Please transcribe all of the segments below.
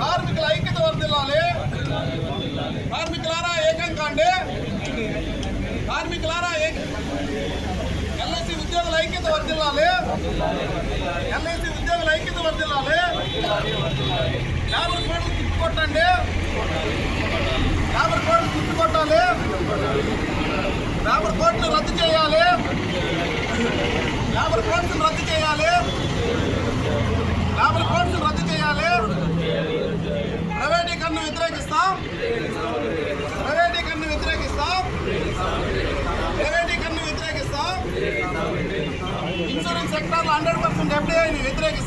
కార్మికుల ఐక్యత వర్దిల్లాలి కార్మికులారా ఏకం కాండి కార్మికులారా ఎల్ఐసి ఉద్యోగుల ఐక్యత వర్దిల్లాలి ఎల్ఐసి ఉద్యోగుల ఐక్యత వర్దిల్లాలి యాభై కోట్లు తిప్పికొట్టండి లేబర్ కోట్లు తిప్పికొట్టాలి యాభై కోట్లు రద్దు చేయాలి. లేబర్ కోడ్స్ రద్దు చేయాలి లేబర్ కోడ్స్ రద్దు చేయాలి ప్రైవేటీకరణ వ్యతిరేకిస్తాం ప్రైవేటీకరణ వ్యతిరేకిస్తాం ప్రైవేటీకరణ వ్యతిరేకిస్తాం ఇన్సూరెన్స్ సెక్టార్లో హండ్రెడ్ పర్సెంట్ ఎఫ్డీఐని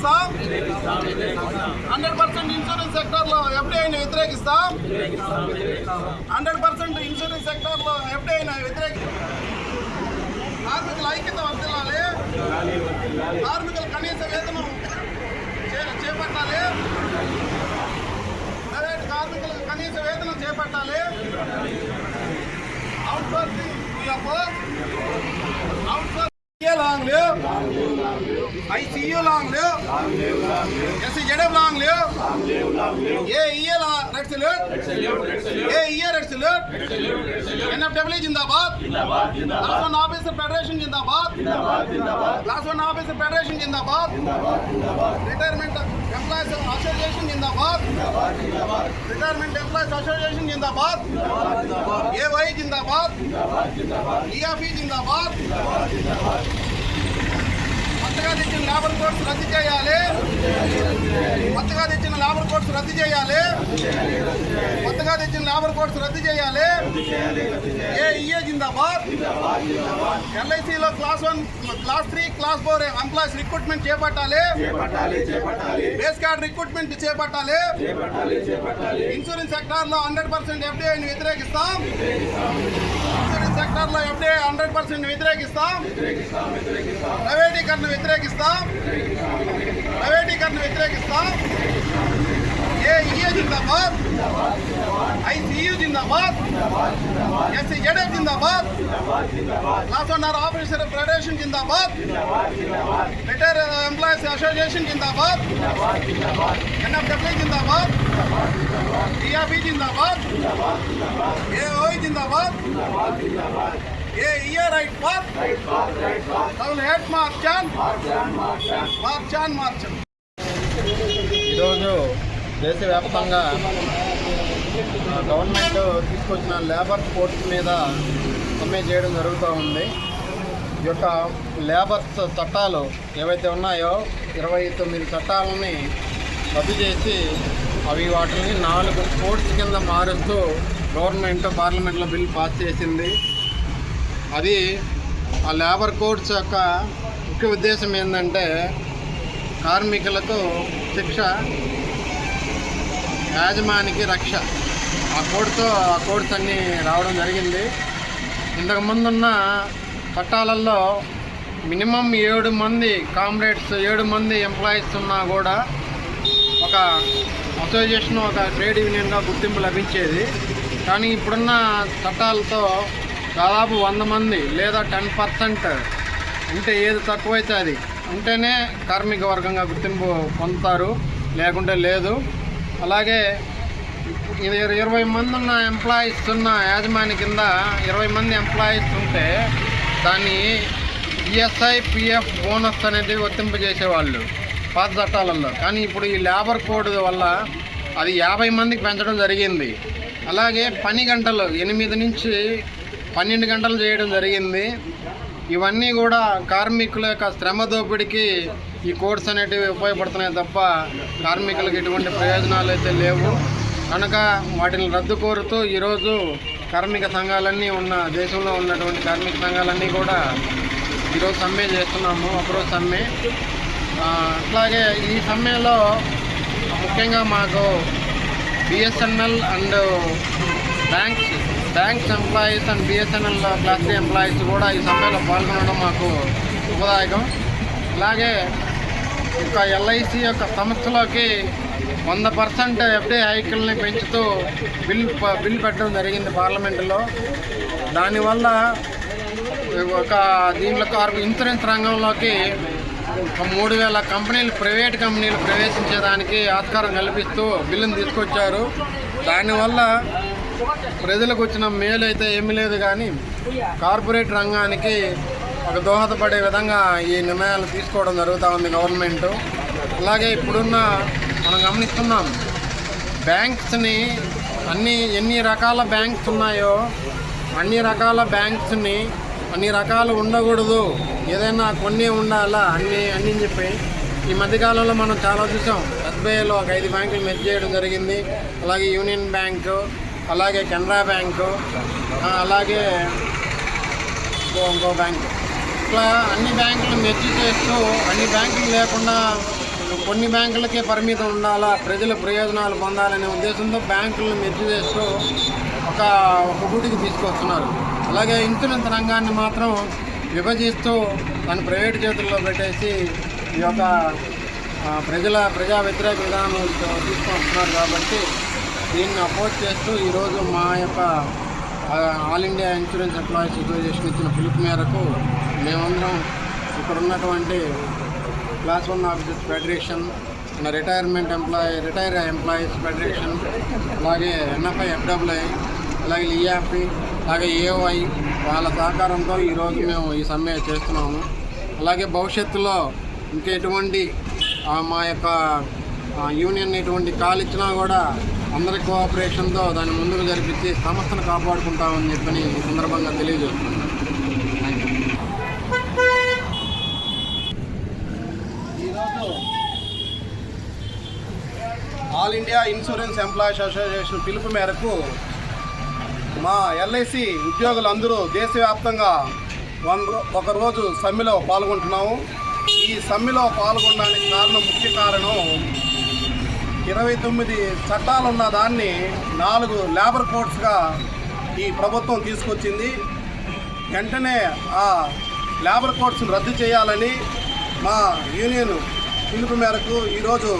వ్యతిరేకిస్తాం? హండ్రెడ్ పర్సెంట్ ఇన్సూరెన్స్ సెక్టార్లో ఎఫ్డీఐని వ్యతిరేకిస్తాం? హండ్రెడ్ పర్సెంట్ ఇన్సూరెన్స్ సెక్టార్లో ఎఫ్డీఐని వ్యతిరేకిస్తాం కార్మికుల ఐక్యత వర్తిల్లాలి. కార్మికుల కనీస వేతనం చేపట్టాలి. ప్రైవేట్ కార్మికులకు కనీస వేతనం చేపట్టాలి. Outsourcing out long live. ICU long live. SJW long live. AEA long live. Sourcing long live ICU long live SC ZF long live A EA red salute A EA red salute NFW Zindabad class one officer federation జిందాబాద్ class one officer federation జిందాబాద్ retirement employees association జిందాబాద్ retirement employees association జిందాబాద్ ఏవై జిందాబాద్ ఈఆఫీ జిందాబాద్ కొత్తగా తెచ్చిన labour codes రద్దు చేయాలి. కొత్తగా తెచ్చిన లేబర్ కోడ్స్ రద్దు చేయాలి. కొత్తగా తెచ్చిన లేబర్ కోడ్స్ రద్దు చేయాలి. ఏ ఇఏ జిందాబాద్? ఎల్ఐసిలో class one class three class four employees recruitment చేపట్టాలి. బేస్ కార్డ్ రిక్రూట్మెంట్ చేపట్టాలి. ఇన్సూరెన్స్ సెక్టార్లో హండ్రెడ్ పర్సెంట్ ఎఫ్డీఐని వ్యతిరేకిస్తాం. ఇన్సూరెన్స్ సెక్టార్లో ఎఫ్డీఐ హండ్రెడ్ పర్సెంట్ వ్యతిరేకిస్తాం. ప్రైవేటీకరణ వ్యతిరేకిస్తాం. ప్రైవేటీకరణ వ్యతిరేకిస్తాం. ఏ ఇఏ జిందాబాద్ ఐసీయూ జిందాబాద్ ఎస్సీ జెడెఫ్ జిందాబాద్ క్లాస్ వన్ ఆఫీసర్ ఫెడరేషన్ జిందాబాద్ రిటైర్ ఎంప్లాయీస్ అసోసియేషన్ జిందాబాద్ ఎన్ఎఫ్డబ్ల్యూ జిందాబాద్ టీఆర్పీ జిందాబాద్ AOI Zindabad a year right far double head march on march on march on ఈరోజు దేశవ్యాప్తంగా గవర్నమెంట్ తీసుకొచ్చిన లేబర్ కోర్ట్స్ మీద సమ్మె చేయడం జరుగుతూ ఉంది. ఈ యొక్క లేబర్స్ చట్టాలు ఏవైతే ఉన్నాయో ఇరవై తొమ్మిది చట్టాలని రద్దు చేసి అవి వాటిని నాలుగు కోర్ట్స్ కింద మారుస్తూ గవర్నమెంట్ పార్లమెంట్లో బిల్ పాస్ చేసింది. అది ఆ లేబర్ కోడ్స్ యొక్క ముఖ్య ఉద్దేశం ఏంటంటే కార్మికులకు శిక్ష యాజమానికి రక్ష. ఆ కోడ్తో ఆ కోడ్స్ అన్నీ రావడం జరిగింది. ఇంతకు ముందున్న చట్టాలలో మినిమం ఏడు మంది కామ్రేడ్స్ ఏడు మంది ఎంప్లాయీస్ ఉన్నా కూడా ఒక అసోసియేషన్ ఒక ట్రేడ్ యూనియన్గా గుర్తింపు లభించేది. కానీ ఇప్పుడున్న చట్టాలతో దాదాపు వంద మంది లేదా టెన్ పర్సెంట్ అంటే ఏది తక్కువైతే అది. ఉంటేనే కార్మిక వర్గంగా గుర్తింపు పొందుతారు. లేకుంటే లేదు. అలాగే ఇది ఇరవై మంది ఉన్న ఎంప్లాయీస్ ఉన్న యాజమాని కింద ఇరవై మంది ఎంప్లాయీస్ ఉంటే దాన్ని ఈఎస్ఐ పిఎఫ్ బోనస్ అనేది వర్తింపజేసేవాళ్ళు పాత చట్టాలలో కానీ ఇప్పుడు ఈ లేబర్ కోడ్ వల్ల అది యాభై మందికి పెంచడం జరిగింది. అలాగే పని గంటలు ఎనిమిది నుంచి పన్నెండు గంటలు చేయడం జరిగింది. ఇవన్నీ కూడా కార్మికుల యొక్క శ్రమ దోపిడికి ఈ కోడ్స్ అనేటివి ఉపయోగపడుతున్నాయి తప్ప కార్మికులకు ఎటువంటి ప్రయోజనాలు అయితే లేవు. కనుక వాటిని రద్దు కోరుతూ ఈరోజు కార్మిక సంఘాలన్నీ ఉన్న దేశంలో ఉన్నటువంటి కార్మిక సంఘాలన్నీ కూడా ఈరోజు సమ్మె చేస్తున్నాము ఒకరోజు సమ్మె. అట్లాగే ఈ సమ్మెలో ముఖ్యంగా మాకు BSNL and banks banks employees and BSNL class three employees కూడా ఈ సమ్మెలో పాల్గొనడం మాకు శుభదాయకం అలాగే ఒక ఎల్ఐసి యొక్క సంస్థలోకి వంద పర్సెంట్ ఎఫ్డీ హైకుల్ని పెంచుతూ బిల్ బిల్ పెట్టడం జరిగింది పార్లమెంటులో. దానివల్ల ఒక దీంట్లో కార్మి ఇన్సూరెన్స్ రంగంలోకి మూడు వేల కంపెనీలు ప్రైవేట్ కంపెనీలు ప్రవేశించేదానికి ఆస్కారం కల్పిస్తూ బిల్లును తీసుకొచ్చారు. దానివల్ల ప్రజలకు వచ్చిన మేలు అయితే ఏమీ లేదు కానీ కార్పొరేట్ రంగానికి ఒక దోహదపడే విధంగా ఈ నిర్ణయాలు తీసుకోవడం జరుగుతూ ఉంది గవర్నమెంట్. అలాగే ఇప్పుడున్న మనం గమనిస్తున్నాం బ్యాంక్స్ని అన్ని ఎన్ని రకాల బ్యాంక్స్ ఉన్నాయో అన్ని రకాల బ్యాంక్స్ని అన్ని రకాలు ఉండకూడదు. ఏదైనా కొన్ని ఉండాలా? అన్ని అన్ని చెప్పి ఈ మధ్యకాలంలో మనం చాలా చూసాం. ఎస్బీఐలో ఒక ఐదు బ్యాంకులు మెర్జ్ చేయడం జరిగింది. అలాగే యూనియన్ బ్యాంకు అలాగే కెనరా బ్యాంకు అలాగే ఇంకో బ్యాంకు. ఇట్లా అన్ని బ్యాంకులు మెచ్చి చేస్తూ అన్ని బ్యాంకులు లేకుండా కొన్ని బ్యాంకులకే పరిమితం ఉండాలా ప్రజల ప్రయోజనాలు పొందాలనే ఉద్దేశంతో బ్యాంకులను మెచ్చి చేస్తూ ఒక ఒక గుడికి తీసుకొస్తున్నారు. అలాగే ఇన్సూరెన్స్ రంగాన్ని మాత్రం విభజిస్తూ తను ప్రైవేట్ చేతుల్లో పెట్టేసి ఈ యొక్క ప్రజల ప్రజా వ్యతిరేక విధానం తీసుకొస్తున్నారు కాబట్టి దీన్ని అపోర్ట్ చేస్తూ ఈరోజు మా యొక్క all India insurance employees association ఇచ్చిన పిలుపు మేరకు మేమందరం ఇక్కడ ఉన్నటువంటి class one officers federation retirement employee retire employees federation అలాగే ఎన్ఎఫ్ఐ ఎఫ్డబ్ల్యూఐ అలాగే ఈఎఫ్ఐ అలాగే ఏఓఐ వాళ్ళ సహకారంతో ఈరోజు మేము ఈ సమ్మె చేస్తున్నాము. అలాగే భవిష్యత్తులో ఇంకెటువంటి మా యొక్క యూనియన్ ఎటువంటి కాల్ ఇచ్చినా కూడా అందరి కోఆపరేషన్తో దాన్ని ముందుకు జరిపించి సంస్థను కాపాడుకుంటామని చెప్పని ఈ సందర్భంగా తెలియజేస్తున్నాను. ఈరోజు all India insurance employees association పిలుపు మేరకు మా ఎల్ఐసి ఉద్యోగులందరూ దేశవ్యాప్తంగా వన్ ఒక రోజు సమ్మెలో పాల్గొంటున్నాము. ఈ సమ్మెలో పాల్గొనడానికి కారణం ముఖ్య కారణం ఇరవై తొమ్మిది చట్టాలున్న దాన్ని నాలుగు లేబర్ కోడ్స్గా ఈ ప్రభుత్వం తీసుకొచ్చింది. వెంటనే ఆ లేబర్ కోడ్స్ను రద్దు చేయాలని మా యూనియన్ పిలుపు మేరకు ఈరోజు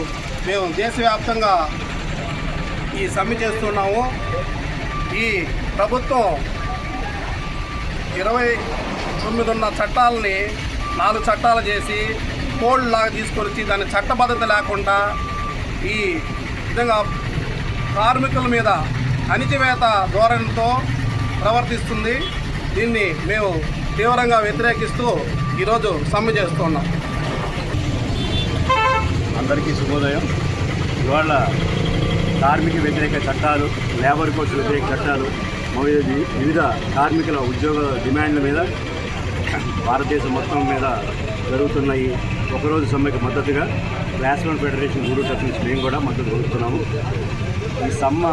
మేము దేశవ్యాప్తంగా ఈ సమ్మె చేస్తున్నాము. ఈ ప్రభుత్వం ఇరవై తొమ్మిది ఉన్న చట్టాలని నాలుగు చట్టాలు చేసి కోడ్ లాగా తీసుకొని వచ్చి దాని చట్టబద్ధత లేకుండా ఈ విధంగా కార్మికుల మీద అణిచివేత ధోరణితో ప్రవర్తిస్తుంది. దీన్ని మేము తీవ్రంగా వ్యతిరేకిస్తూ ఈరోజు సమ్మె చేస్తున్నాం అందరికీ శుభోదయం. ఇవాళ కార్మిక వ్యతిరేక చట్టాలు లేబర్ కోర్టు వ్యతిరేక చట్టాలు వివిధ కార్మికుల ఉద్యోగ డిమాండ్ల మీద భారతదేశం మొత్తం మీద జరుగుతున్న ఈ ఒకరోజు సమ్మెకు మద్దతుగా క్లాస్ ఫెడరేషన్ గూడు తరఫు నుంచి మేము కూడా మద్దతు కోరుతున్నాము ఈ సమ్మ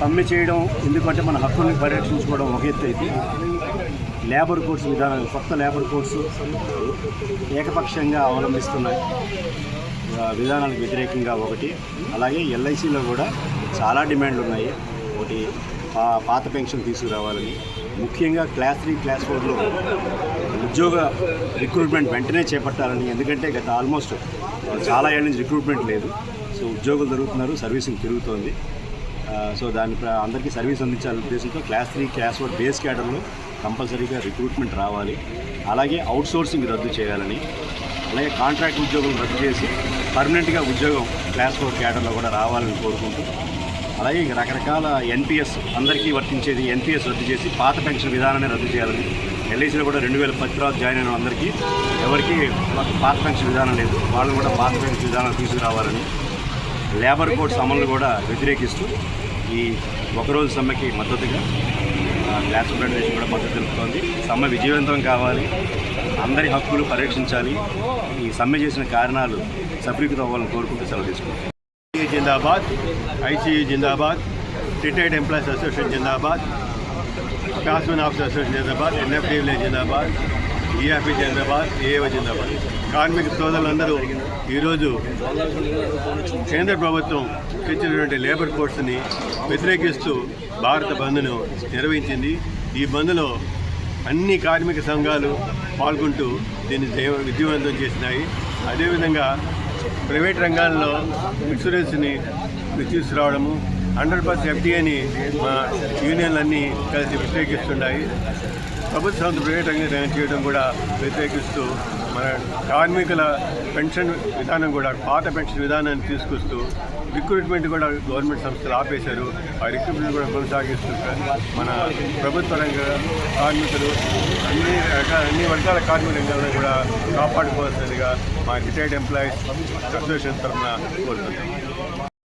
సమ్మె చేయడం ఎందుకంటే మన హక్కుల్ని పరిరక్షించుకోవడం ఒక ఎత్తు అయితే. లేబర్ కోర్సు విధానం కొత్త లేబర్ కోర్సు ఏకపక్షంగా అవలంబిస్తున్నాయి. విధానాలకు వ్యతిరేకంగా ఒకటి. అలాగే ఎల్ఐసిలో కూడా చాలా డిమాండ్లు ఉన్నాయి. ఒకటి పాత పెన్షన్ తీసుకురావాలని. ముఖ్యంగా క్లాస్ త్రీ క్లాస్ ఫోర్లో ఉద్యోగ రిక్రూట్మెంట్ వెంటనే చేపట్టాలని. ఎందుకంటే గత ఆల్మోస్ట్ చాలా ఏళ్ళ నుంచి రిక్రూట్మెంట్ లేదు. సో ఉద్యోగులు దొరుకుతున్నారు సర్వీసింగ్ పెరుగుతోంది సో దాని అందరికీ సర్వీస్ అందించాలనే ఉద్దేశంతో class three class four base క్యాడర్లో కంపల్సరీగా రిక్రూట్మెంట్ రావాలి. అలాగే అవుట్ సోర్సింగ్ రద్దు చేయాలని అలాగే కాంట్రాక్ట్ ఉద్యోగులు రద్దు చేసి పర్మనెంట్గా ఉద్యోగం క్లాస్ ఫోర్ క్యాడర్లో కూడా రావాలని కోరుకుంటూ అలాగే రకరకాల ఎన్పిఎస్ అందరికీ వర్తించేది ఎన్పిఎస్ రద్దు చేసి పాత పెన్షన్ విధానాన్ని రద్దు చేయాలని ఎల్ఐసీలో కూడా రెండు వేల పది తర్వాత జాయిన్ అయిన అందరికీ ఎవరికి మాకు పాస్ పెన్షన్ విధానం లేదు. వాళ్ళు కూడా పాస్ పెన్షన్ విధానం తీసుకురావాలని లేబర్ కోడ్స్ సమ్మెను కూడా వ్యతిరేకిస్తూ ఈ ఒకరోజు సమ్మెకి మద్దతుగా గ్యాస్ ఫెడరేషన్ కూడా మద్దతు తెలుపుతోంది. సమ్మె విజయవంతం కావాలి. అందరి హక్కులు పరిరక్షించాలి. ఈ సమ్మె చేసిన కారణాలు సఫలీకృతం అవ్వాలని కోరుకుంటూ సెలవు తీసుకుంటాం జిందాబాద్ ఐసీయూ జిందాబాద్ రిటైర్డ్ ఎంప్లాయీస్ అసోసియేషన్ జిందాబాద్ కాస్మెన్ officer association Hyderabad NFT village Hyderabad ERP Hyderabad AA Hyderabad కార్మిక సోదరులందరూ ఈరోజు కేంద్ర ప్రభుత్వం తెచ్చినటువంటి లేబర్ కోడ్స్ని వ్యతిరేకిస్తూ భారత బంద్ను నిర్వహించింది. ఈ బంద్లో అన్ని కార్మిక సంఘాలు పాల్గొంటూ దీన్ని విజయవంతం చేసినాయి. అదేవిధంగా ప్రైవేట్ రంగాల్లో ఇన్సూరెన్స్ని తీసుకురావడము హండ్రెడ్ పర్సెంట్ ఎఫ్డీఏని మా యూనియన్లన్నీ కలిసి వ్యతిరేకిస్తున్నాయి ప్రభుత్వ సంస్థ ప్రైవేటంగా చేయడం కూడా వ్యతిరేకిస్తూ మన కార్మికుల పెన్షన్ విధానం కూడా పాత పెన్షన్ విధానాన్ని తీసుకొస్తూ రిక్రూట్మెంట్ కూడా గవర్నమెంట్ సంస్థలు ఆపేశారు. ఆ రిక్రూట్మెంట్ కూడా కొనసాగిస్తూ మన ప్రభుత్వ రంగ కార్మికులు అన్ని రకాల అన్ని వర్గాల కార్మిక రంగాలను కూడా కాపాడుకోవాల్సిందిగా మా రిటైర్డ్ ఎంప్లాయీస్ అసోసియేషన్ తరఫున కోరుతున్నాం.